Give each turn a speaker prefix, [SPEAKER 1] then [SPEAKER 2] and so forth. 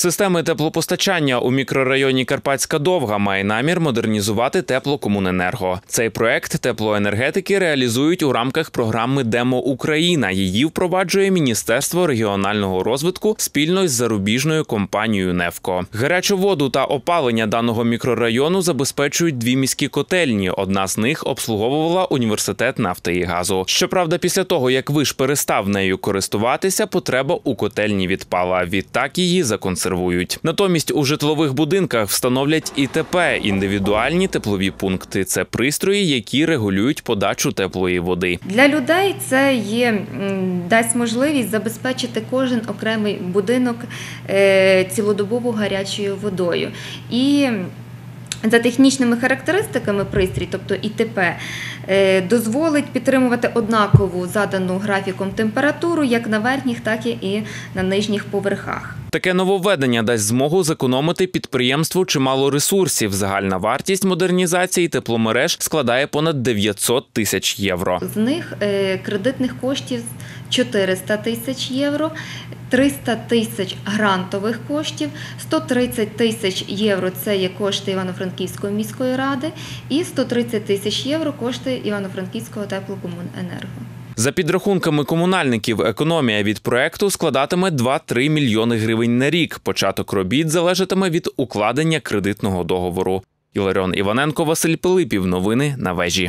[SPEAKER 1] Системи теплопостачання у мікрорайоні Карпатська Довга має намір модернізувати теплокомуненерго. Цей проект теплоенергетики реалізують у рамках програми Демо Україна. Її впроваджує Міністерство регіонального розвитку спільно з зарубіжною компанією Невко. Гарячу воду та опалення даного мікрорайону забезпечують дві міські котельні. Одна з них обслуговувала університет нафти і газу. Щоправда, після того як виш перестав нею користуватися, потреба у котельні відпала. Відтак її законсервують. Натомість у житлових будинках встановлять ІТП – індивідуальні теплові пункти. Це пристрої, які регулюють подачу теплої води.
[SPEAKER 2] Для людей це є дасть можливість забезпечити кожен окремий будинок е, цілодобово гарячою водою. І за технічними характеристиками пристрій, тобто ІТП, е, дозволить підтримувати однакову задану графіком температуру як на верхніх, так і на нижніх поверхах.
[SPEAKER 1] Таке нововведення дасть змогу зекономити підприємству чимало ресурсів. Загальна вартість модернізації тепломереж складає понад 900 тисяч євро.
[SPEAKER 2] З них е, кредитних коштів 400 тисяч євро, 300 тисяч грантових коштів, 130 тисяч євро це є кошти Івано-Франківської міської ради, і 130 тисяч євро кошти Івано-Франківського теплокомуненерго.
[SPEAKER 1] За підрахунками комунальників, економія від проекту складатиме 2-3 мільйони гривень на рік. Початок робіт залежатиме від укладення кредитного договору. Іларіон Іваненко, Василь Пилипів. Новини на вежі.